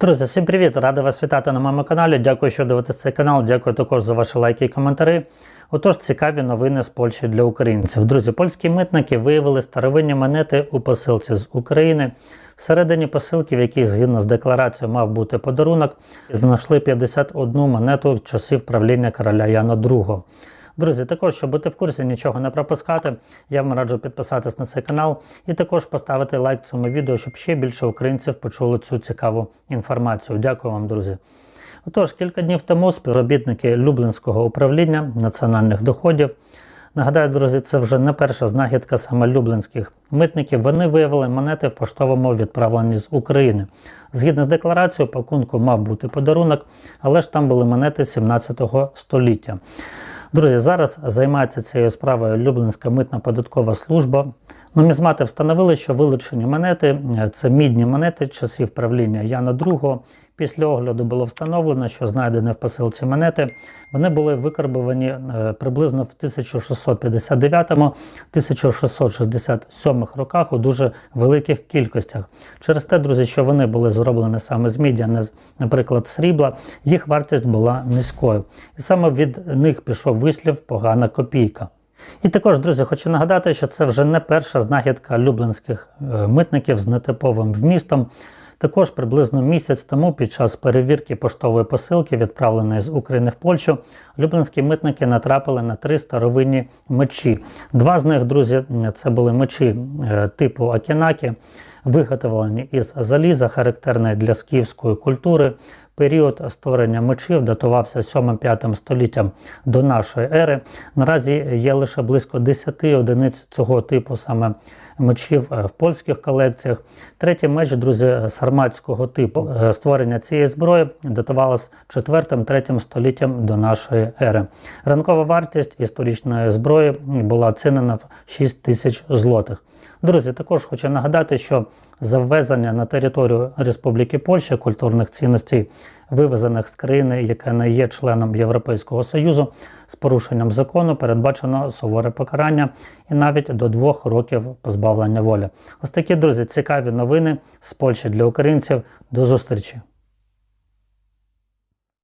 Друзі, всім привіт! Радий вас вітати на моєму каналі. Дякую, що дивитесь цей канал. Дякую також за ваші лайки і коментарі. Отож, цікаві новини з Польщі для українців. Друзі, польські митники виявили старовинні монети у посилці з України. Всередині посилки, в якій згідно з декларацією мав бути подарунок, знайшли 51 монету часів правління короля Яна II. Друзі, також, щоб бути в курсі, нічого не пропускати, я вам раджу підписатись на цей канал і також поставити лайк цьому відео, щоб ще більше українців почули цю цікаву інформацію. Дякую вам, друзі. Отож, кілька днів тому співробітники Люблінського управління національних доходів. Нагадаю, друзі, це вже не перша знахідка саме люблінських митників. Вони виявили монети в поштовому відправленні з України. Згідно з декларацією, пакунку мав бути подарунок, але ж там були монети 17 століття. Друзі, зараз займається цією справою Люблинська митна податкова служба. Нумізмати встановили, що вилучені монети це мідні монети часів правління Яна II. Після огляду було встановлено, що знайдені в посилці монети, вони були викарбовані е, приблизно в 1659-1667 роках у дуже великих кількостях. Через те, друзі, що вони були зроблені саме з міді, а не з, наприклад, срібла, їх вартість була низькою. І саме від них пішов вислів погана копійка. І також, друзі, хочу нагадати, що це вже не перша знахідка люблинських е, митників з нетиповим вмістом. Також приблизно місяць тому, під час перевірки поштової посилки, відправленої з України в Польщу, люблинські митники натрапили на три старовинні мечі. Два з них, друзі, це були мечі е, типу Акінакі, виготовлені із заліза, характерної для скіфської культури. Період створення мечів датувався 7-5 століттям до нашої ери. Наразі є лише близько 10 одиниць цього типу саме мечів е, в польських колекціях. Третій меч, друзі, сарматського типу. Е, Створення цієї зброї датувалось 4-3 століттям до нашої ери. Ранкова вартість історичної зброї була оцінена в 6 тисяч злотих. Друзі, також хочу нагадати, що за ввезення на територію Республіки Польща культурних цінностей, вивезених з країни, яка не є членом Європейського Союзу, з порушенням закону передбачено суворе покарання і навіть до двох років позбавлення волі. Ось такі друзі, цікаві новини з Польщі для українців. До зустрічі!